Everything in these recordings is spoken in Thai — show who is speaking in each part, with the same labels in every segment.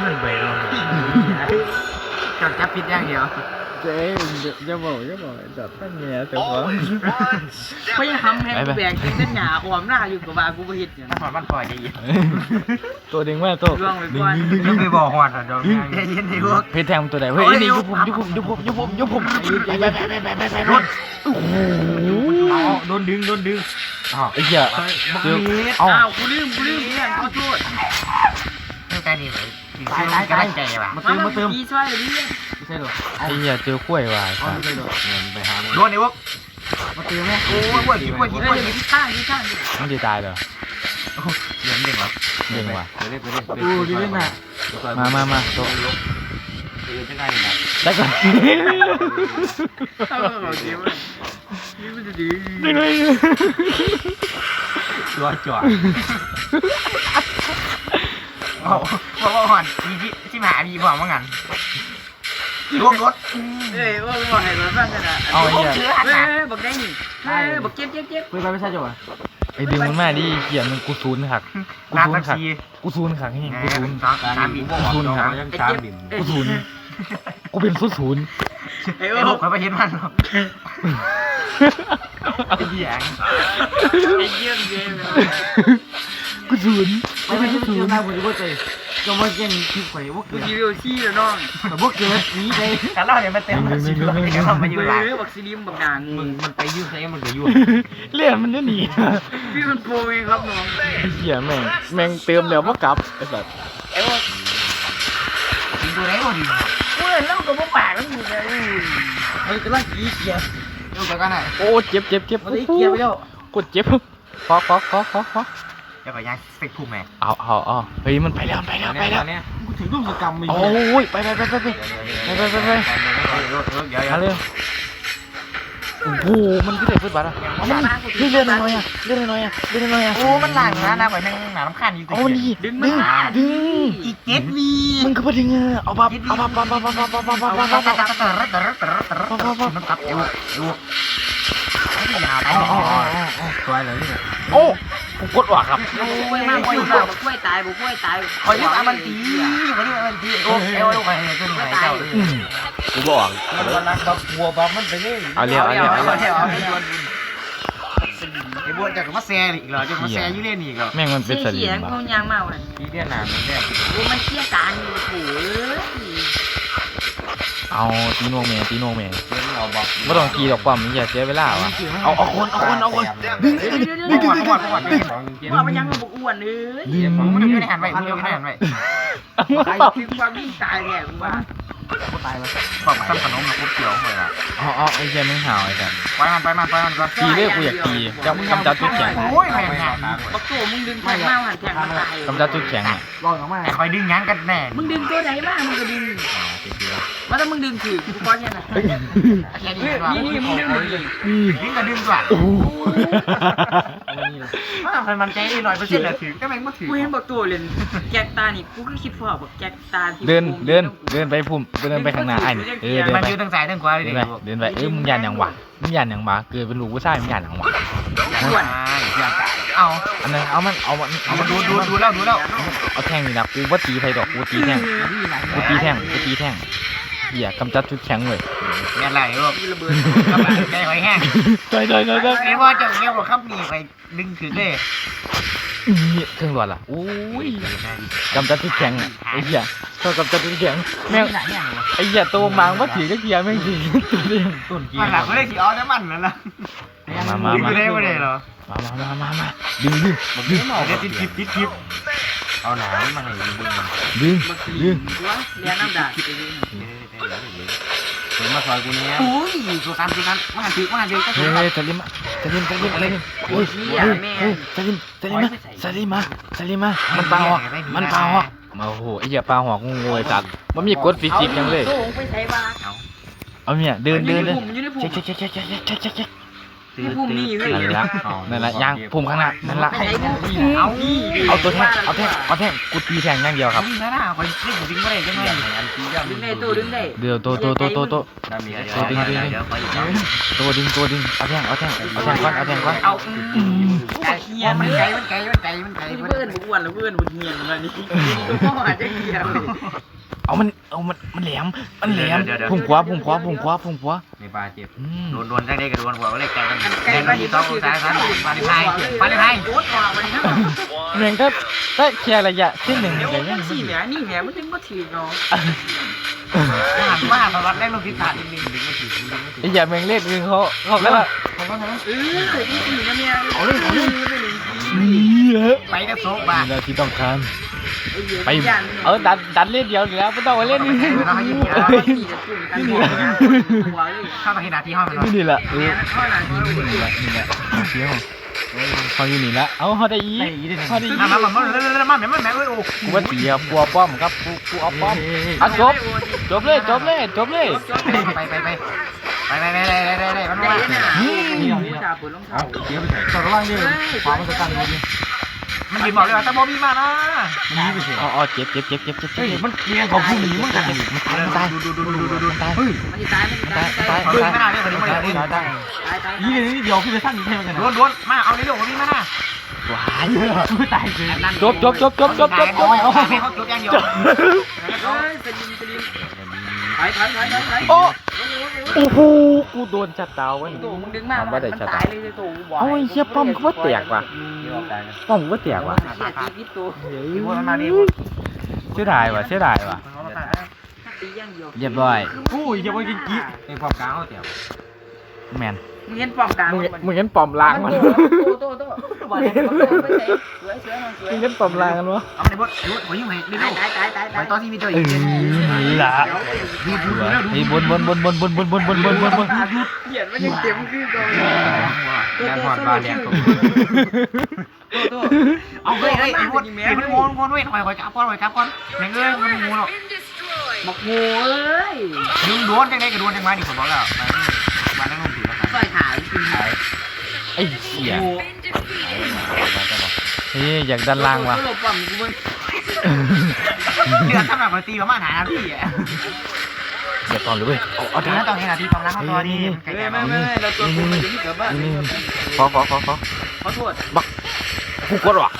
Speaker 1: เงินไปเนาะจับจับผิดอย่างเดียว
Speaker 2: เจ๊จะบอกจะบอกจับตั้งแง่แต่ว่า
Speaker 3: พยายามให้กูแบกเส้นหนาอวมหน้าอยู่กับว่ากูบ่เฮ็ดอย่าง
Speaker 1: ถ้าถอดมันปล่อยได้ยิน
Speaker 2: ตัวดึงมาตัว
Speaker 3: ร่วงไปก่อน
Speaker 1: ยังไปบอกหอดอะดอกใจเย็นไอ้พวก
Speaker 2: เพชรแทงตัวไหนเฮ้ยนี่ยุบผมยุบผมยุบผมยุบผมยุบผมไปไปไปไปไปไปไปโอ้โห
Speaker 1: โดนดึงโดนดึงอ๋อ
Speaker 2: ไอ้เหี้ยเจอเอ้า
Speaker 3: อ้าวกูลืมกูลืมเพื่อนขอโทษ
Speaker 1: ไม่ใจดีเลย ตายตายตายใจว่ะ
Speaker 3: มาเติมมาเติมพี่ช่วยเลยพี่
Speaker 1: ไม่ใช่หรอ
Speaker 2: ไอ้เหี้ยเจอกล้วยว่ะ
Speaker 1: ไม่ใช่หรอเงินไปหาโดนไอ้พวกมาตื่นไหมโอ้ยพวกพวกพวก
Speaker 3: เฮ้ยพี่ข้างพี่ข้าง
Speaker 2: มันจะตายเหรอ
Speaker 1: เงินเด็กวะ
Speaker 2: เด้งว่ะ
Speaker 1: ไปเล่นไปเล่นดูดิเล่นน่ะ
Speaker 2: มามามาตัว
Speaker 1: เออจะได้นะ
Speaker 2: ได้ก่อน
Speaker 3: เออโอเคเว้ยนี่มันจะดี
Speaker 2: ได้ เลย
Speaker 1: ตัวจ่อโอ้โหว่าหอนมีที่ที่หามีบอกว่างั้นรวมรถ
Speaker 3: เอ้ยว่าบ่ให้มาฟังกันอะ
Speaker 2: เอาไอ้เหี้ย
Speaker 3: เฮ้ยบอกได้นี่เฮ้ยบอกเจ็บเจ็บเจ็บ
Speaker 1: คุยไปไม่ใช่จ่อ
Speaker 2: ไอ้ดึงมันมาดิเหี้ยมันกูซูนหักกู
Speaker 1: นา
Speaker 2: ซู
Speaker 1: ตะ
Speaker 2: นหัก
Speaker 1: คี
Speaker 2: กูซูนหักนี่กูซูน
Speaker 1: สามสามบิน
Speaker 2: กูซูนหัก
Speaker 3: ไอ้เจ็บ
Speaker 2: กูซูนกูเป็นศูนย์ศูนย์
Speaker 3: ไอ้
Speaker 1: ไอ้
Speaker 3: โอ้
Speaker 1: พวกเขาไปเห็นมันหรอกไอ้เหี้ย
Speaker 3: ไอ้เยี่ยมเยี่ยม
Speaker 2: กูศูนย์
Speaker 1: ไม่ไม่ศูนย์นะผมจะว่าใจจะว่าเก่งที่ข่อยว่า
Speaker 3: กู
Speaker 1: เกิด
Speaker 3: รีวิวชี้แล้วน้อง
Speaker 1: แต่ว่าเกิดนี้เลยแต่เราเนี่ยมันเต็มมันสิบเลยเดี๋ยวเรามาอยู่
Speaker 3: เฮ้
Speaker 1: หลัง
Speaker 3: ยบอกซีรีมบอกด่าง
Speaker 1: มึงมันไปยุ่งใครมันก็ยุ่ง
Speaker 2: เลี่ยนมันจะหนี
Speaker 3: พี่มันโปรเองครับน้อง
Speaker 2: ไอ้เหี้ยแม่งแม่งเติมแล้วมากลับไอ้สัส
Speaker 3: ไอ้โอ้
Speaker 1: กินตัวไหนก็ดี
Speaker 3: เว้ยแล้วมันก็บ่ปากแล้วมึงเลย
Speaker 1: เฮ้ยกำลังกีเกียร์ดูไปกันหน่อย
Speaker 2: โอ้เจ็บเจ็บเจ็บ
Speaker 1: มันได้เกียร์ไปแล้ว
Speaker 2: กดเจ็บขอขอขอขอขอ
Speaker 1: เดี๋ยวก็ยังเฟกพูแม่
Speaker 2: เอาเอาเอาเฮ้ยมันไปแล้วไปแล้วไปแล้ว
Speaker 1: เนี่ยกูถึงรูปกรรมมี
Speaker 2: โอ้ยไปไปไปไปไป
Speaker 1: เดี๋ยวเดี๋ยวเดี๋ยว
Speaker 2: เอาเลยโอ้โหมันก็ได้ฟุตบอลอะเอามันนี่เลื่อนหน่อยอะเลื่อนหน่อยอะเลื่อนหน่อยอะ
Speaker 1: โอ้มันหลังนะนะไปนั่งหนาน้ำข้านอยู่
Speaker 2: เอามันดีดึงดึงดึง
Speaker 1: อีกเจ็ดวี
Speaker 2: มึงก็มาดึงอะเอาบับเอาบับบับบับบับบับบับบับบับบับบับ
Speaker 1: มันตับเอวเอวไม่ยาวไปตัวอะไรเนี่ย
Speaker 2: โอ้ กูกดว่ะครับ
Speaker 3: โอ้ยมากกล้วยตายบอกกล้วยตายบอกกล้วยตาย
Speaker 1: ขอยืมอามันตีขอยืมอามันตีโอ้เอวลูกไอ้ตัวไหนเจ้า
Speaker 2: กูบอก
Speaker 1: มันรักบักบัวบักมันไปเลย
Speaker 2: เอาเรียวเอาเรียวเอาเรียว
Speaker 1: ไอ้บัวจะมาแซ่อีกเหรอจะมาแซ่ยุ่เล่นอีกเหรอ
Speaker 2: แม่งมันเป็นส
Speaker 3: เสี
Speaker 2: ลิ
Speaker 3: ย
Speaker 2: ม
Speaker 3: ง
Speaker 2: อะ
Speaker 3: เขายางมากเลย
Speaker 1: ที่เรียนนานมันแน่
Speaker 3: โอ้มันเชี่ยการอยู่โอ้ย
Speaker 2: เอาตีโนเมตีโนเม
Speaker 1: เรียนเราบอก
Speaker 2: ไม่ต้องกีดอกปั๊มอย่าเสียเวลาว่ะเอาเอาคนเอาคนเอาคน
Speaker 3: เดี๋ยวเดี๋ยวเดี๋ยว
Speaker 1: ดึ
Speaker 3: เดี๋
Speaker 1: ง
Speaker 3: ยว
Speaker 1: ดึงดึงดึงดึงดึง
Speaker 3: ว่ามันยังบอกอ้วนเลย
Speaker 1: มึงไม่ได้อยู่ในหันไว้มึงอยู่ในหันไว้
Speaker 3: ตายคือความวิ่งตายแน่กูว่า
Speaker 1: ตายแล้วบอกซ้ำขนมนะกูเกี่ยวเลยอะ
Speaker 2: เอาเอาไอ้เหี้ยมึงห่าวไอ้สัส
Speaker 1: ไปมันไปมันไปมันก่อน
Speaker 2: กีเลือกกูอยากกีกำกำจัดจุดแข็ง
Speaker 1: โอ้ยแม่งงาน
Speaker 3: บักโตมึงดึงแทงมาหันแทงมาตาย
Speaker 2: กำจัดจุดแข็งอะ
Speaker 1: ลองออกมาไอ้คอยดึงยั้งกันแน่
Speaker 3: มึงดึงตัวไหนมามึงก็ดึงว่าถ้ามึงดึงถือกูก้อนเนี่ยนะนี่นี่มึงดึงดึง
Speaker 1: ดึงก็ดึงก่อน
Speaker 2: โอ้โห
Speaker 1: มันมันใจดีหน่อยเปอร์เซ็นต์ถือก็แม่งมาถือ
Speaker 3: กูเห็นบักตัวเลยแกกตานี่กูก็คิดพ่อบักแกกตาที่
Speaker 2: เดินเดินเดินไปพุ่มเดินไปข้างหน้าไอ้นี่เออเดิน
Speaker 1: มัน
Speaker 2: ไป
Speaker 1: อยู่ทางซ้ายทางขวาเลย
Speaker 2: เดิ
Speaker 1: ดิ
Speaker 2: นไปเดินไปเออมึงยันอย่างวะมึงยันอย่างวะเกิดเป็นลูกผู้ชายมึงยันอย่างวะ
Speaker 3: อ้วน
Speaker 1: เอา
Speaker 2: อันนั้นเอามันเอามัน
Speaker 1: เอามาดูดูดูแล้วดูแล้ว
Speaker 2: เอาแท่งนี่นะกูว่าตีไฟดอกกูตีแท่งกูตีแท่งกูตีแท่งเหี้ยกำจัดจุดแข็งเลย
Speaker 1: เนี่ยอะไรลูก
Speaker 3: มีระเบิด
Speaker 1: กำลังใจไว้แห้ง
Speaker 2: ใช่ใช่ใช่ใช่
Speaker 1: ไอ้ว่าจะเรียกว่าขับหนีไปดึงถือเลย
Speaker 2: นี่เครื่องรอดล่ะโอ้ยกำจัดจุดแข็งอะไอ้เหี้ยชอบกำจัดจุดแข็งแม่งไอ้เหี้ยตัวบางว่าถือก็เกียร์แม่งถือตัวเดียวต้นเกีย
Speaker 1: มัน
Speaker 2: ร์
Speaker 1: หลักก็ได้สีอ้อน้ำมันนั่นแหละ
Speaker 2: มามา
Speaker 1: ดึง
Speaker 2: มา
Speaker 1: ไปได้ไม่ได้หรอ
Speaker 2: มามามามามาดึงดึงดึง
Speaker 1: เดี๋ยวติดคลิปติดคลิปเอาหนามาให้ดึงดึง
Speaker 2: ดึง
Speaker 3: บักสี
Speaker 2: ดึง
Speaker 3: ตัวเรียนน้ำด่าง
Speaker 1: ถึงมาซอยกูเนี้ยอุ้ยตัวตามตัวนั้นมาถือมาถือก็
Speaker 2: เฮ้
Speaker 1: ถื
Speaker 2: ย
Speaker 1: อ
Speaker 2: เฮ้ยสลิมมาสลิมสลิมสลิมเฮ้ยเฮ้ยเฮ้ยสลิมสลิมมาสลิมมาสลิมมามันปลาหอกมันปลาหอกมาโอ้โหไอ้เหี้ยปลาหอกงูไอ้สัตว์มันมีกดฟิสิกส์ยังเลย
Speaker 3: โต้งไปใส่บ้า
Speaker 2: เอาเนี่ยเดินเดินเดิน
Speaker 3: มันอยู่ในภู
Speaker 2: เช็
Speaker 3: มิ
Speaker 2: คเช็คเช็คเช็คเช็คเช็คเช็ค
Speaker 3: ที่ภูมินี่เฮ้ย
Speaker 2: นั่นละนั่นละยางภูมิข้างหน้านั่นละ
Speaker 3: ไปไหนกูเอานี่
Speaker 2: เอาตัวแทงเอาแทงเอาแทงกูตีแทงอย่างเดียวครับ
Speaker 1: วิ่งนะนะคอยเล่นวิ่งไม่ได้จังเลย
Speaker 3: ดึงได้ตู้ดึงได้
Speaker 2: เดี๋ยวตัวตัวตัวตัวตัว
Speaker 1: ตัวดึงดึงเดี๋ยวไปอีก
Speaker 2: ตัวดึงตัวดึงเอาแทงเอาแทงเอาแทงก่อนเอาแทงก่อน
Speaker 3: เอาอืมไก่เฮีย
Speaker 1: มัน
Speaker 3: มัน
Speaker 1: ไกล
Speaker 3: ไก่
Speaker 1: มันไกลมันไกลมันไกล
Speaker 3: เพื่อนบุกวนแล้วเพื่อนบุกเงียนมานี่ก็อาจจะเกียร์
Speaker 2: เอามัน เอามัน มันแหลม มันแหลมพุ่งขวาพุ่งขวาพุ่งขวาพุ่งขวา
Speaker 1: ในบาเจ็บ
Speaker 2: อืม
Speaker 1: โดนโดนจังได้กับโดนหัวก็เลยไกลกัน
Speaker 3: ไก่
Speaker 1: ไกล
Speaker 3: บ้า
Speaker 1: กันน
Speaker 3: นี้
Speaker 1: ที่
Speaker 3: ต้
Speaker 1: ต้
Speaker 3: อ
Speaker 1: องง
Speaker 3: คือ
Speaker 1: สายสายบาลีไทยบาลีไทย
Speaker 3: โคตรว่าวันนี้
Speaker 2: เหมือนก็ถ้าเคลียร์ระยะที่หนึ่ง
Speaker 3: เดี๋ยว
Speaker 2: แต่ยัง
Speaker 3: สี่แหมนี่แหมมันถึงมาถือเนาะ
Speaker 1: หันว่าสวัสดิ์แรกลงทิศทางนิดนึงดึงไม่ถึงดึงไม่ถึง
Speaker 2: ไอ้อย่าแมงเล่นนึงเขาเขาก็ละ
Speaker 3: เออที่สี่นะเนี่ยเอาเลยเอาเลยไปเลย
Speaker 2: นี่แหละ
Speaker 1: ไปกับโซบา
Speaker 2: นี่แหละที่ต้องการ ไป
Speaker 3: ไป
Speaker 2: เออดันดันเล่นเดียวอยู่แล้วไม่ต้องมาเล่นนี่
Speaker 3: นี่นี่
Speaker 1: เข้ามาขนาดที่ห้องมัน
Speaker 2: นี่นี่แหละเออ
Speaker 3: เนี่ยข้อหลังก็รู้
Speaker 2: นี่แหละนี่แหละเที่ยวเขาอยู่นี่ละเอาเขาได้อีเขาได้อี
Speaker 1: มามามามามาแม่แม่แม่เอ้ยโอ้
Speaker 2: กูว่าเสียกลัวป้อมครับกูกูเอาป้อมอะจบจบเลยจบเลยจบเลย
Speaker 1: ไปไปไปไปไปไปไปไปไปไปมัน
Speaker 3: ใจ
Speaker 1: ว่า
Speaker 3: น่ะนี่นี่ชาปวดรองเท้า
Speaker 2: เดี๋ยวไปใส่ตัวระว่างดิความมันจะกันเลย
Speaker 1: มันบินบอกเลยว่าแต่บอมีมานะ
Speaker 2: นี่ไปสิอ๋อเจ็บเจ็บเจ็บเจ็บเจ็บเจ็บ
Speaker 1: มันเรียนของผู้หนีมันกัน
Speaker 2: มันตายมันตาย
Speaker 1: ดูดูดูดูดูดู
Speaker 2: มันตาย
Speaker 3: มันจะตายมันจะ
Speaker 2: ตา
Speaker 3: ตายย
Speaker 2: ตาย
Speaker 1: เฮ้ยไม่น่าเรียกคนนี้ไม่
Speaker 2: ตาย
Speaker 1: ได้
Speaker 2: ตายตาย
Speaker 3: ตายตาย
Speaker 2: ยี่นี่เดียวขึ้นไปสั้นอีกแค่กัน
Speaker 1: โดนโดนมาเอาในเรื่องของนี้มานะ
Speaker 2: ว้ายตายเลย
Speaker 3: นั่น
Speaker 2: จบจบจบจบจบจบจบ
Speaker 1: เอาให้เขาจบอย่างเดียว
Speaker 3: เฮ้ยสลิมสลิมถอย ถอยถอยถอยถอย
Speaker 2: โอ้โอ้โหกูโดนจัดดาวไว้
Speaker 3: ตู่มึงดึงมากมันตายเลยตู่บอก
Speaker 2: เอาไอ้เชี่ยป้อมกูว่าแตกว่ะป้อมกูว่าแตกว่ะ
Speaker 3: เสียชีวิตตู่
Speaker 1: ที่พวกนั้นมาดิ
Speaker 2: เสียดายว่ะเสียดายว่ะ
Speaker 3: ตีอย่างเดียว
Speaker 2: เรียบร้อย
Speaker 1: ผู้อย่าไปกินกี้ในความกลางเขาเตียว
Speaker 2: แมน
Speaker 3: มึงเห็นป้อมกลาง
Speaker 2: มึงมึงเห็นปอมล้างมัน
Speaker 3: ตู่ตู่ตู่บอกเลยว่าสวยสวยสวย
Speaker 2: มึงเห็นปอมล้างกันวะ
Speaker 1: เอาไปบดยุดหัวยุ่งไงดิ
Speaker 3: ตาย
Speaker 1: ลูก
Speaker 3: ตายตายตาย
Speaker 1: ไป
Speaker 3: ตาย
Speaker 1: ตอนที่มีเจอ
Speaker 2: เอ
Speaker 1: อีก
Speaker 2: อนี่ล่ะ
Speaker 1: ดูดูดู
Speaker 2: ไอ้บนบนบนบนบนบนบนบนบนบนบน
Speaker 3: เขียนมันยังเต็มคือก่อน
Speaker 1: การผ่อนบาเลียงเอาเฮ้ยเฮ้ยไอ้พวกไอ้มันงงงเว้ยคอยคอยจับก่อนคอยจับก่อนแม่งเอ้ยมันงูหรอก
Speaker 3: บอกโง่เอ้ย
Speaker 1: ดึงโดนจังไดก็โดนจังมาดิผมบอกแล้วมานั่งลงถือแล้ว
Speaker 3: ใส่ถ่ายจริง
Speaker 2: ไอ้เหี้ยเฮ้ยอยากดันล่างว่ะ
Speaker 3: หลบป้อมกูมึง
Speaker 1: เดือดสำหรับมาตีประมาณหานาทีอะ
Speaker 2: เดี๋ยวก่อนเลยเว้ยเอาเอา
Speaker 1: เดื
Speaker 2: ดั
Speaker 1: อนดต้องเห็นนาทีความรักเขาตอนนี้ไก่
Speaker 3: ไม่
Speaker 1: แก่
Speaker 3: ไม่ไม่เราตัวกูมันอยู่ที่กับบ้าน
Speaker 2: นี่ขอขอขอขอ
Speaker 3: ขอโทษ
Speaker 2: กูกดว่ะ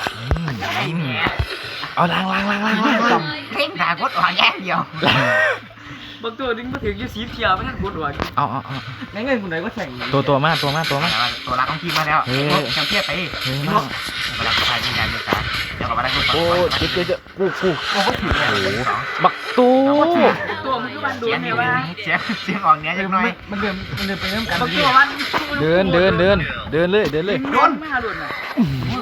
Speaker 2: เอาล้างล้างล้างล้างล้างล้าง
Speaker 1: เพ่งหากดอ่อนแย่เดียว
Speaker 3: บางตัวดึงมาถึงยูซีเทียไม่ทันกดหัว
Speaker 2: เอาเอาเอา
Speaker 3: ในเงินคุณไหนก็แข่ง
Speaker 2: ตัวตัวมาตัวมาตัวมา
Speaker 1: ตัวรักของทีมมาแล้วจำเทียบไป
Speaker 2: เฮ้ย
Speaker 1: ลู
Speaker 2: มาก
Speaker 1: เวลาใครมีงานมีการเดี๋ยวก็มาได้ลูก
Speaker 2: โอ้เจ๊เจ๊เจ๊กูกู
Speaker 1: โอ้โหถือเลย
Speaker 2: บักตู้
Speaker 3: ตัวมึงก็บันดู
Speaker 1: เสียง
Speaker 3: ไง
Speaker 1: อยู่
Speaker 3: วะ
Speaker 1: เสียงเสียงออกเนี้ยยังน้อย
Speaker 3: มันเดินมันเดินไปเริ่มกันบางตัววัน
Speaker 2: เดินเดินเดินเดินเลยเดินเลย
Speaker 3: โดนมาหลุดอะ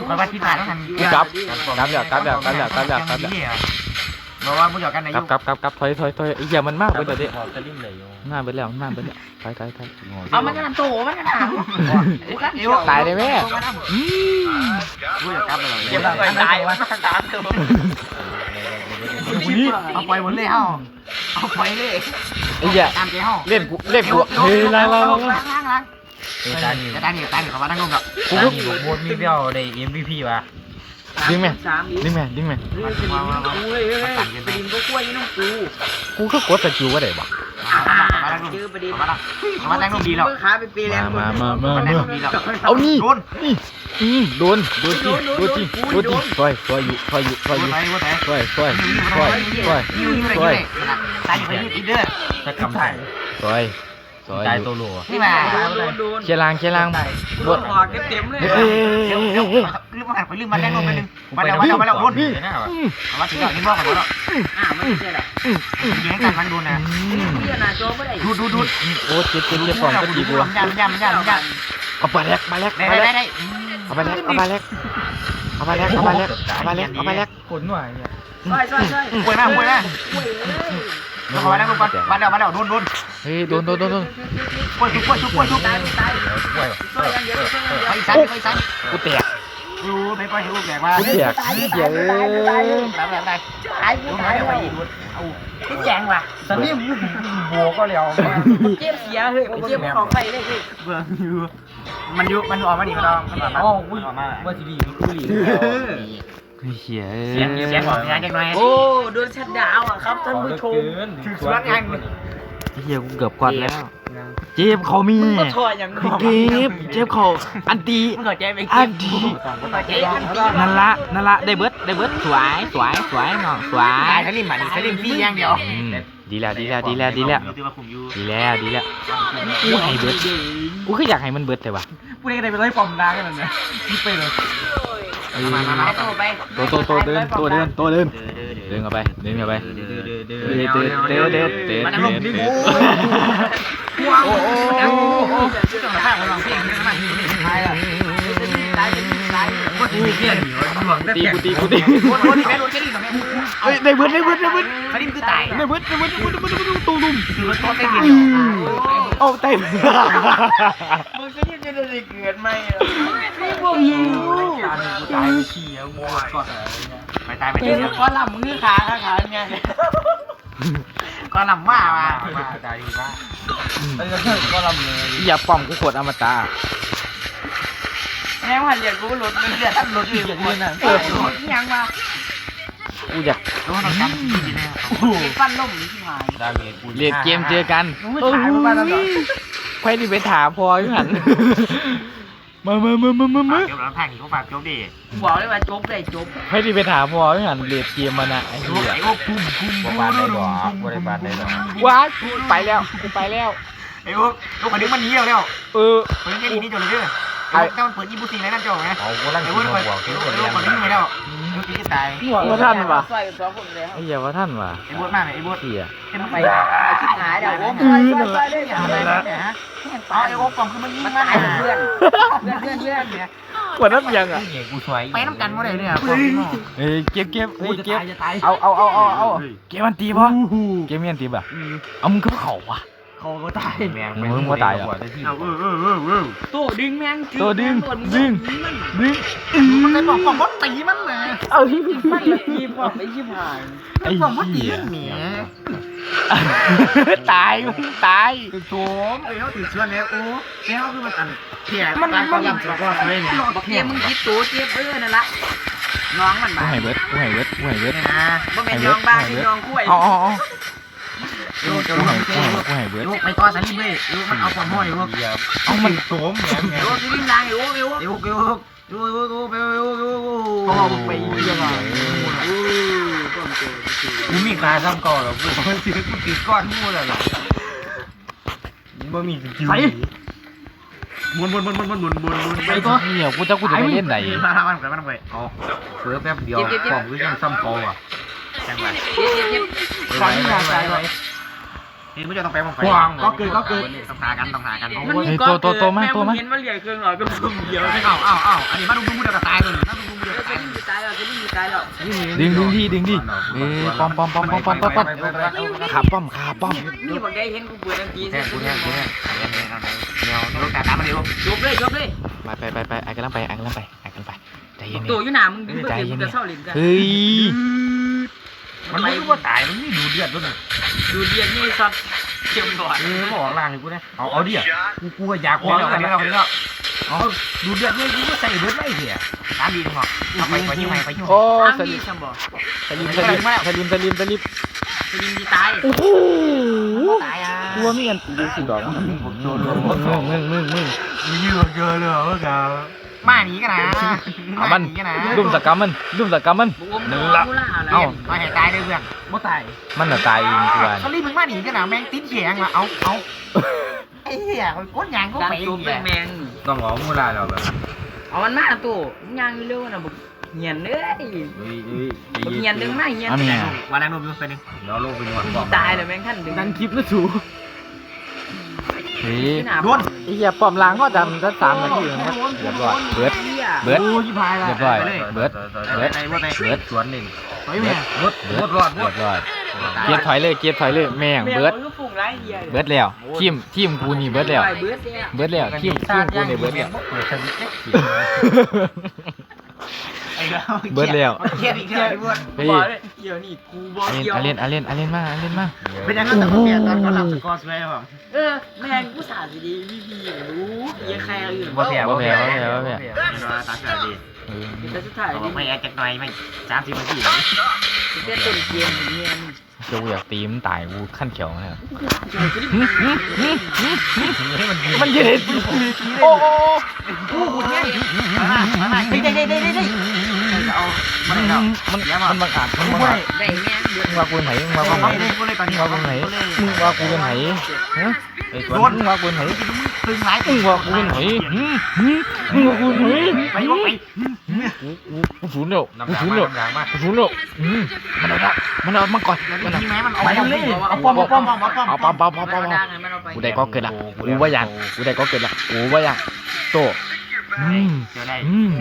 Speaker 1: คอยว่าที่ผ่านต้องทำ
Speaker 2: กลับกลับแล้วกลับแล้วกลับแล้วกลับแล้ว กลับแล้ว
Speaker 1: บอกว่าผู้หยอกกันใน
Speaker 2: กลั
Speaker 1: ยุ
Speaker 2: บ
Speaker 1: ค
Speaker 2: กลับกลับกลับถอยถอยถอยไอ้เหี้ยมันมากไปเดี๋ยวดิมากไปแล้วมากไปแล้วถอยถอยถอย
Speaker 3: เอามันจะทำโตมันจะทำ
Speaker 2: ตายได้ไหมอืม
Speaker 1: ผู้หยอกกันเลย
Speaker 3: เดี๋ยวมันตายวะตามตัว
Speaker 1: เอาไปหมดเลยเฮาเอาไปเลย
Speaker 2: ไอ้เหี้ย
Speaker 1: ตามใจเฮา
Speaker 2: เล่นกูเล่นกูเฮ้ยล้างล้างล้าง
Speaker 1: ล้างล้างล้างตานี่ตานี่ตานี่เขามานั่งลงกับ
Speaker 2: กูก็
Speaker 1: โบนมีเบี้ยวได้ MVP ว่ะ ดิ้งแม่
Speaker 3: สามอีก
Speaker 2: ดิ้งแม่ดิ้งแม่
Speaker 3: นี่เป็นลิงน้องกูเลยเฮ้ยเป็นลิงก็กล้วยนี่น้องกู
Speaker 2: กูก็กดสกิลก็ได้บ่
Speaker 3: เจอประเด็น
Speaker 1: มามาแรงลงดีแล้ว
Speaker 3: ขาไปปีแรง
Speaker 2: มามามาเอานี่
Speaker 1: นี่
Speaker 2: อืมโดนโดนจีโดนจีโดนจีค่อยค่อยอยู่ค่อยอยู่ค่อยอยู่ค่อยค่อยค่อยค่อย
Speaker 1: ค่อ
Speaker 4: ย
Speaker 2: ค่อยค่อย
Speaker 4: ตาย
Speaker 2: อยู่
Speaker 4: ตัวโล
Speaker 1: นี่มา
Speaker 3: โดนโดน
Speaker 2: เชียร์ลางเชียร์ลาง
Speaker 3: โดนหอกเต็มเลย
Speaker 2: เฮ้ยเฮ้ย
Speaker 1: เดี๋ยว
Speaker 2: เฮ้ย
Speaker 1: เดี๋ยว
Speaker 2: เฮ้ย
Speaker 1: ลืมมาหันไปลืมมาแดงลงไปนึงมาแล้วมาแล้วมาแล้วโดน
Speaker 4: นี่นะวะ
Speaker 2: อืม
Speaker 1: มาถึงแล้วนี่บอกกันแล้ว
Speaker 3: อ่ามันไม่ใช่แหละ
Speaker 1: ยิงกันมันโดนนะ
Speaker 3: พี่นาโจไม่ได้
Speaker 1: ดูดูดู
Speaker 2: โอ้เจ็บเจ็บเจ็บปอดก็ดีกู
Speaker 1: ยำยำยำยำ
Speaker 2: เอาไปแลกมาแลก
Speaker 1: ได้
Speaker 2: มาแล
Speaker 1: ได้
Speaker 2: ก
Speaker 1: ได้
Speaker 2: เอาไปแลกเอาไปแลกเอาไปแลกเอาไปแลกเอาไปแลกเอาไปแลก
Speaker 4: คนหน่วยเนี่ย
Speaker 3: ใช่ใช่ใช่
Speaker 1: ป่วยมากป่วยมาก แล้วมาแล้วมาแล้วมาแล้วโดนโดน
Speaker 2: เฮ้ยโดนโดนโดนโดน
Speaker 1: ป่วยชุบป่วยชุบป่วยชุบ
Speaker 3: ตายตาย
Speaker 4: กล้วย
Speaker 3: ช่วยยังเดียวช่วยยังเดียว
Speaker 1: ไปซ้ายไปซ้าย
Speaker 2: กูแตก
Speaker 1: ดูไปไปลูกแบกมา
Speaker 2: กูแตกเหี้ยเอ้ย
Speaker 1: ตามแบบได้
Speaker 3: ตายกู
Speaker 1: ดู
Speaker 3: ตาย
Speaker 1: ไป
Speaker 3: ไป
Speaker 1: อีก
Speaker 3: พี่แจงว่ะ
Speaker 4: ตอนนี้บัวก็แล้ว
Speaker 3: เจ็บเสียเฮ้ยเจ็บของใครเลยเฮ้ย
Speaker 1: เบื่ออยู่มันยุมันออกมาดิมันออกมันออกมา
Speaker 3: อ๋ออุ้ย
Speaker 1: ออกมา
Speaker 3: ว่าสิดีมันคือดี
Speaker 2: เฮ้ยเฮีย
Speaker 1: เสียงเสียงของงานจังหน่อย
Speaker 3: โอ้โดนชัดดาวอะครับท่านผู้ชม
Speaker 1: ถึงสวนงาน
Speaker 2: เฮียกูเกือบกอดแล้ว เจ็บเขามี
Speaker 3: มึงก็ถอยอย่าง
Speaker 2: เจ็บเจ็บเขาอันตี
Speaker 3: มึงเข้าใจไหม
Speaker 2: อันดี
Speaker 3: มึงเข้าใจอันตี
Speaker 2: นั่นละนั่นละได้เบิดได้เบิดสวยสวยสวยน้องสวย
Speaker 1: ตายสลิมอะนี่สลิมพี่อย่างเดียว
Speaker 2: อืมดีแล้วดีแล้วดีแล้วดีแล้ว
Speaker 1: ถือว่าคุมอยู่
Speaker 2: ดีแล้วดีแล้วกูให้เบิดกูคืออยากให้มันเบิดแต่ว่า
Speaker 3: พูดได้ไปเลยปอมดากันเลยนะคิดไปเลย
Speaker 2: เออ
Speaker 1: มามามา
Speaker 3: โตไป
Speaker 2: ตัวตัวตัวเดินตัวเดินตัวเดินเดินเข้าไปเดินเข้าไป
Speaker 1: เดือดเดือดเดือ
Speaker 2: เดินเดินเดินเดินเดิน
Speaker 1: มัน
Speaker 2: เดิ
Speaker 1: อารม
Speaker 2: น
Speaker 1: ณ์ดี
Speaker 2: เดิ
Speaker 1: กู
Speaker 2: น
Speaker 1: ว้าวโอ้โหโอ้โหช่วงละข้างมาลองเพลงนี่มาตายละ
Speaker 3: ตายตาย
Speaker 1: ก็ตีเพี้ยนอยู่หลวง
Speaker 2: ตีกูตีกูตี
Speaker 1: โคตรโคตรแม่รถแค่นี้กับแม่
Speaker 2: เอ้ยได้เบิดได้เบิดได้เบิด
Speaker 1: สลิมคือตาย
Speaker 2: ได้เบิดได้เบิดได้เบิดได้เบิดได้เบิดตุ้มตุ้ม
Speaker 1: คือรถโคตรเต็ม
Speaker 2: เอาเต็ม
Speaker 3: มึงจะยืนจะได้เกิดไหม
Speaker 1: ตายเฉียวมัวก่อนไปตายไป
Speaker 3: เดี๋
Speaker 1: เดี๋
Speaker 3: ย
Speaker 1: ยวว
Speaker 3: ก็ลำมือขาขาขาไง
Speaker 1: ก็ลำว่ามาตายดีว่า
Speaker 3: เออก็ลำเลย
Speaker 2: อย่าป้อมกูกดอมตะ
Speaker 3: แม่ว่าเรียนกูรถมันเรียนท่านรถอยู่คนน่ะเออรถยังมา
Speaker 2: กูอยาก
Speaker 1: รู้ว่าเราจำที่นี่
Speaker 3: ฟันล่มที่หาย
Speaker 1: ดาเมจกู
Speaker 2: เรียนเกมเจอกัน
Speaker 3: มึงไม่ถ่ายมาบ้านแล้วเหรอ
Speaker 2: ใครที่ไปถามพออยู่หันมามามามามามา
Speaker 1: เดี๋ยวเราแข่งอีกเขาฝากเจ้าดิ
Speaker 3: บอกเลยว่าจบได้จบ
Speaker 2: ใครที่ไปถามพออยู่หันเรียนเกมมันอะไอ้
Speaker 1: ไอ้
Speaker 2: เหี้ย
Speaker 1: โอ้คุ้มคุ้ม
Speaker 4: บริบาลได้หรอบริบาลได้หรอ
Speaker 2: ว้ายกูไปแล้วกูไปแล้ว
Speaker 1: ไอ้โอ้ลูกคนนึงมันหนีแล้วแล้ว
Speaker 2: เออ
Speaker 1: คนนึงแค่นี้จบเลยเด้อ ไอ้เจ้ามันเปิดยี่ปุซีอะไรนั่นเจ้าไง
Speaker 4: เอากูนั่ง
Speaker 1: ไอ้
Speaker 4: กิ
Speaker 1: โอ้
Speaker 4: น
Speaker 1: ลูก
Speaker 4: หัว
Speaker 1: ไอ้
Speaker 4: กิน
Speaker 1: โอ้
Speaker 4: คน
Speaker 1: ลู
Speaker 4: เดี
Speaker 1: ก
Speaker 4: ยว
Speaker 1: คนนึงไปแล้วลูกที่ตาย
Speaker 2: ว่าท่านวะ
Speaker 3: ใส่สองคนแล้ว
Speaker 2: ไอ้เหี้ยว่าท่านวะ
Speaker 1: ไอ้บดมากไอ้บด
Speaker 2: เหี้ย
Speaker 1: ไอ้บด
Speaker 3: ไป
Speaker 1: ไป
Speaker 3: คิดหายเดี๋ยวโอ้ยไปเลยอย่าอะไรเนี่ยฮะ
Speaker 1: อ๋อไอ้โอ้ฟองคือมันยิง
Speaker 3: มัน
Speaker 1: มา
Speaker 3: ตายเพื่อนเพื่อนเพื่อนเพื่อนเนี่ย
Speaker 2: กว่าน้ำยังอะ
Speaker 4: นี่กูสวย
Speaker 1: ไปน้ำกันมาเลยเนี่ย
Speaker 2: เอ้ยเก็บเก็บเอ้ย
Speaker 3: จะ
Speaker 2: เก็บ
Speaker 3: ตายจะตาย
Speaker 2: เอาเอาเอาเอาเอาเกมมันตีปะเกมมันตีปะเอามึงคือเขาวะ
Speaker 3: เขาก็ตาย
Speaker 4: แมง
Speaker 1: เอาเออเออเออเออ
Speaker 3: ตู้ดึงแม่ง
Speaker 2: ตัวดึงดึงดึง
Speaker 1: มันเลยบอกฟองบดตีมันนะ
Speaker 2: เอาที่พี่
Speaker 3: ไม่เลยทีพอไม่ชิบหาย
Speaker 2: ไอ้
Speaker 1: ฟองบดตี
Speaker 2: เหี้ย
Speaker 1: เหนีย
Speaker 2: ตายมึงตาย
Speaker 1: โถมไอ้เขาถือเชื้อเนี่ยโอ้เจ้าคือมันอันเพี้ยมันมันยำสกอตเลยเนี่ย
Speaker 3: บอกเกมมึงคิดตัวเจ็บเออนั่นละน้องมัน
Speaker 2: กู
Speaker 3: บ้า
Speaker 2: ให้เบิร์ดกูให้เบิร์ดกูให้เบิร์ด
Speaker 1: เนี่ยนะ
Speaker 3: บ่เป็นยองบ้าที่ยองกล้วย
Speaker 2: เอาเอาเอา
Speaker 1: ลูก
Speaker 2: กู
Speaker 1: ลูก
Speaker 2: ให้
Speaker 1: ลูก
Speaker 2: กูให้กูให้เบิร์ด
Speaker 1: ลูกไปก้อนสันนิบเลยลูกมันเอาความห้อยลูก
Speaker 2: เอามัน
Speaker 4: โสมแมงแมง
Speaker 3: โอ้ยลิ้นลายโอ้ยโอ้ย
Speaker 1: ลูกลูกลูกลูกลูกไปลูกลูก
Speaker 3: พ่อมึงไปยังไงโอ้ยก้มเจอ
Speaker 4: กูมีขาซ้ำก่อหรอกกูซื้อกูติดก้อนมูแล้วหรอบ่มีสกิล
Speaker 1: หมุนหมุนหมุนหมุนหมุนหมุนหมุนหมุน
Speaker 2: ไอ้ตัวเหี้ยกูจะกูจะไปเล่นไหน
Speaker 1: มามันไปมันไป
Speaker 4: เอาเพิ่มแป๊บเดียวของกูยังซ้ำก่ออะ
Speaker 1: จังหวะ
Speaker 3: เจ็บเจ็บเจ็บ
Speaker 1: ฟังยาตายเลย นี่มึงจะต้องไปมึงไปก็เกิดก็เกิดต้องหากันต้องหากัน
Speaker 3: มันมีก้อนเกิดแม่มึงเห็นว่าเหลี่ยเครื่องหน่อยก็มึงเดียว
Speaker 1: เอ้าเอ้าเอ้าอันนี้มาดูดูมึงเดียวกับตายเลยมาดูดูมึงเดียว
Speaker 3: แล้ว
Speaker 1: กับ
Speaker 3: จะ
Speaker 1: ตาย
Speaker 3: รีบตายแล้วจะรีบตายแล้ว
Speaker 2: ดึงดึงที่ดึงที่เอ้ยปอมปอมปอมปอมปอมปอมปอมขาป้อมขาป้อม
Speaker 3: นี่บอกได้เห็นกูเปิดทันที
Speaker 1: แค่กูเนี่ยกูเนี่ยแนวลูกตาตามาเร็ว
Speaker 3: จบเลยจบเลย
Speaker 2: ไปไปไปไปไอ้กำลังไปไอ้กำลังไปไอ้กำลังไปใจเย็น
Speaker 3: ตัวอยู่หนามึงดึงเพื่อมึงจะเศร้าลิ้นกัน
Speaker 2: เฮ้ย
Speaker 1: มันไม่รู้ว่าตายมันไม่ดูเดือดด้วย
Speaker 3: ดูเดียนี่สัตว์เข็มก่อน
Speaker 4: เออบอกล่างกูนะเอาเอาดิกูกูก็อยาก
Speaker 1: โอ้
Speaker 4: ขอย
Speaker 1: อันนี้เราอันนี้เรา
Speaker 4: เอาดูเดือดเลยกูก็ใส่เบิร์ดไม่เสีย
Speaker 1: ตามดีมึงหรอเอาไปไปที่ไหนไปที่ไหน
Speaker 2: โอ้
Speaker 3: อ้าง
Speaker 2: ส
Speaker 3: ดี
Speaker 2: ลิม
Speaker 3: สัมบ่
Speaker 2: สลิมสลิมสลิมสลิมสลิม
Speaker 3: จะยิงดีตาย
Speaker 2: โอ้โห
Speaker 3: ตายอะ
Speaker 2: ตัวมีกันดูสิดอกมึงมึงมึงมึง
Speaker 4: เยอะเกินเลยเหรอครับ
Speaker 1: มาหนีกันนะ
Speaker 2: เอามัน
Speaker 1: หนีกันนะ
Speaker 2: ดุมสกรรมมันดุมสกรรมมัน
Speaker 3: บุ้มบุ้มล่าอะไร
Speaker 1: เอ้ามาให้ตายเลยเพื่อน
Speaker 3: บ่ตาย
Speaker 2: มันน่ะตายเองกูว่า
Speaker 1: เขารีบมึงมาหนีกันนะแม่งติดเขียงละเอาเอาไอ้เหี้ยก้นยางก็
Speaker 3: การ
Speaker 1: ไป
Speaker 3: ตัวแมง
Speaker 4: ต้องเอามูลาเราแบบ
Speaker 3: เอามันมาตัวยางเร็วนะบุกเหียนเอ้ย
Speaker 4: เฮ้ยเฮ้ย
Speaker 3: บุกเหียนดึงมาเหียน
Speaker 2: เอาเมีย
Speaker 1: วันนั้นนุ่มไปนึง
Speaker 4: เราลงไปนอนบอก
Speaker 3: ตายเลยแม่งท่านดึง
Speaker 2: ดันคลิปนะถู เฮ้ย
Speaker 1: โดน
Speaker 2: ไอ้เหี้ยป้อมล้างก็ดำสักสามนาทีนะเรียบร้อยเบิร์ดเบิร์ด
Speaker 1: โอ้ยพายละ
Speaker 2: เรียบร้อย
Speaker 1: ไปเลย
Speaker 2: เบิร์ด
Speaker 1: เบิร์ดไปเบิร์ดไป
Speaker 2: เบิร์ด
Speaker 4: สวนนี่
Speaker 1: เฮ้ยแม่
Speaker 4: รถรถรอดร
Speaker 2: เรีย
Speaker 4: ถ
Speaker 2: บร้อยเกียร์ถอยเลยเกียร์ถอยเลยแม่งเบิร์ด
Speaker 3: ก็ฝุ่งไรเหีย
Speaker 2: เบิร์ดแล้วทีมทีมกูนี่เบิร์ดแล้ว
Speaker 3: เบิร์ดเนี่ย
Speaker 2: เบิร์ดแล้วทีมทีมกูนี่เบิร์ดแล้ว
Speaker 4: เปิดสวิตช์เล็ก
Speaker 2: ไอ้
Speaker 1: อ้แล้ว
Speaker 2: เบิดแล้ว
Speaker 1: เครียดอีกแล้วไอ้พวก
Speaker 2: เฮ้ย
Speaker 3: บอกเลยเดี๋ยวนี่กูบอก
Speaker 2: อาเล่น
Speaker 3: เดี๋ยว
Speaker 2: อาเล่นอาเล่นอาเล่นมาอาเล่นมา
Speaker 1: เป็นยังไงแต่เปลี่ยนตอนเขาหลับสกอร์สไว้ครับ
Speaker 3: เออแม่งกูสาสิดีพี่พี่รู้ยังใครอื่น
Speaker 2: บ่แพ้บ่แพ้บ่แพ้บ่แพ้
Speaker 1: ตัดขาดี
Speaker 2: เออ
Speaker 3: แต่สุดท้าย
Speaker 1: เอา
Speaker 3: นี่
Speaker 1: ไม่แอจักหน่อยไม่สามสิบนาที
Speaker 3: เต้นต้นเกมอย่างเงี้ย
Speaker 2: เจ้ากูอยากตีมันตายกูขั้นเขียวมาแล้ว
Speaker 1: ให้มัน
Speaker 2: มันเย็นโอ้โอ้
Speaker 3: กูกูเนี่ย
Speaker 1: ได้ได้ได้ได้ได้ เอาไม่ได้
Speaker 2: มันมันบังอาจมันบังอาจ
Speaker 3: ได้แม่งเดือด
Speaker 2: มึงว่ากูไหนมึงว่ากู
Speaker 1: เอา
Speaker 2: เป็นไหน
Speaker 1: มึ
Speaker 2: งว่ากูไหนมึงว่ากูไหนฮะไอ้สวนมึงว่ากูไหน
Speaker 1: ตึงหลาย
Speaker 2: มึงว่ากูไหนมึงว่ากูไหน
Speaker 1: ไปว่าไป
Speaker 2: กูกูกูศูนย์เดียวกูศูนย์เดียวกูศูนย์เดียวมันเอาละมันเอามาก่อนมันเอา
Speaker 1: ทีแม้มันเอา
Speaker 3: ป
Speaker 1: ไป
Speaker 3: เล
Speaker 1: เลยย
Speaker 3: เอา
Speaker 1: เอา
Speaker 3: ป้อมเอาป้อมเอาป้อม
Speaker 2: กูได้ก็เกิดละกูว่าอย่างกูได้ก็เกิดละกูว่าอย่างโต อืม
Speaker 1: เดี๋ยวได้
Speaker 2: อืม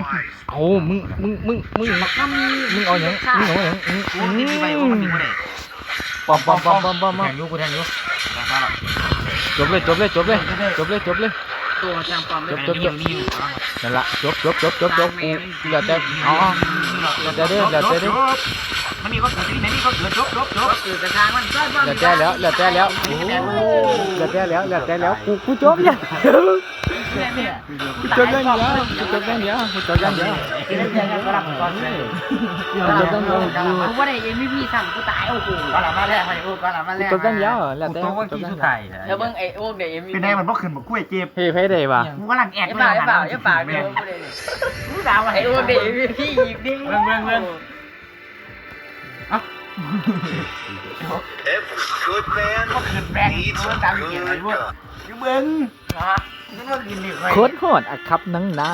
Speaker 2: เอามึงมึงมึงมึง
Speaker 3: ก็มี
Speaker 2: มึงเอาอย่างมึงเอาอย่างอืม
Speaker 1: กูตีไปกูมันตีกูได้
Speaker 2: ปอมปอมปอมปอมปอม
Speaker 1: แทงยูกูแทงยูแทงซะหรอ
Speaker 2: จบเลยจบเลยจบเลยจบเลยจบเลย
Speaker 3: ตัวจางปลอม
Speaker 1: จบจบจบนี่
Speaker 2: นั่นละจบจบจบจบจบกูเหลือแต่อ๋อ
Speaker 1: มันมีก็เกิดที่ไหนนี่ก็เกิดจบจบจบ
Speaker 3: คือจะทางมันก็
Speaker 2: เหลือแต่แล้วเหลือแต่แล้วโอ้เหลือแต่แล้วเหลือแต่แล้วกูกูจบยั ง
Speaker 3: เนี่ย
Speaker 2: กูจบยังเดียวกูจบยังเดียวกูจบยังเดียว
Speaker 3: กูว่าได้เอ็มพีสั่งกูตายโอ้โห
Speaker 1: ก็หลับมาแล้วไปโอ้ก็หลับมาแล้ว
Speaker 2: จบยังเดียวเหลือแต่
Speaker 1: ตัวว่ากี่สุดท้าย
Speaker 3: แล้วเบิ่งไอ้โอ๊กเดี๋ยวเอ็มพี
Speaker 1: เป็นไงมันบ่ขึ้นบ่กล้วยเจ็บ
Speaker 2: เฮ้ยเพ่ได้ปะ
Speaker 1: กูกำลังแอด
Speaker 3: อย่าฝากอย่าฝากอย่าฝากเดี๋ยวกูเลยกูด่ามาไอ้โอ๊กเดี๋ยวเอ็มพีอีกดิ
Speaker 1: เบิ่งเบิ่งเบิ่ง
Speaker 5: Good man
Speaker 1: ก็ขึ้นแบงค์ตัวตามเกียร์เลยพวกอยู่เบิ่ง
Speaker 3: นะ
Speaker 1: นี่ก็กินนี่
Speaker 2: โคตรโหดอะครับนังนา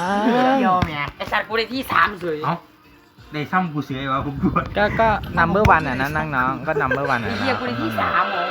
Speaker 1: เดียวแม่
Speaker 3: ไอ้สัตว์กูได้ที่สามเลย
Speaker 1: เอ้าได้ซ้ำกูเสียว่าผมปวด
Speaker 2: ก็ก็นัมเบอร์วันอะนะน้องๆก็นัมเบอร์วัน
Speaker 3: ไอ้
Speaker 2: อะ
Speaker 3: เหี้ยกูได้ที่สามเหรอ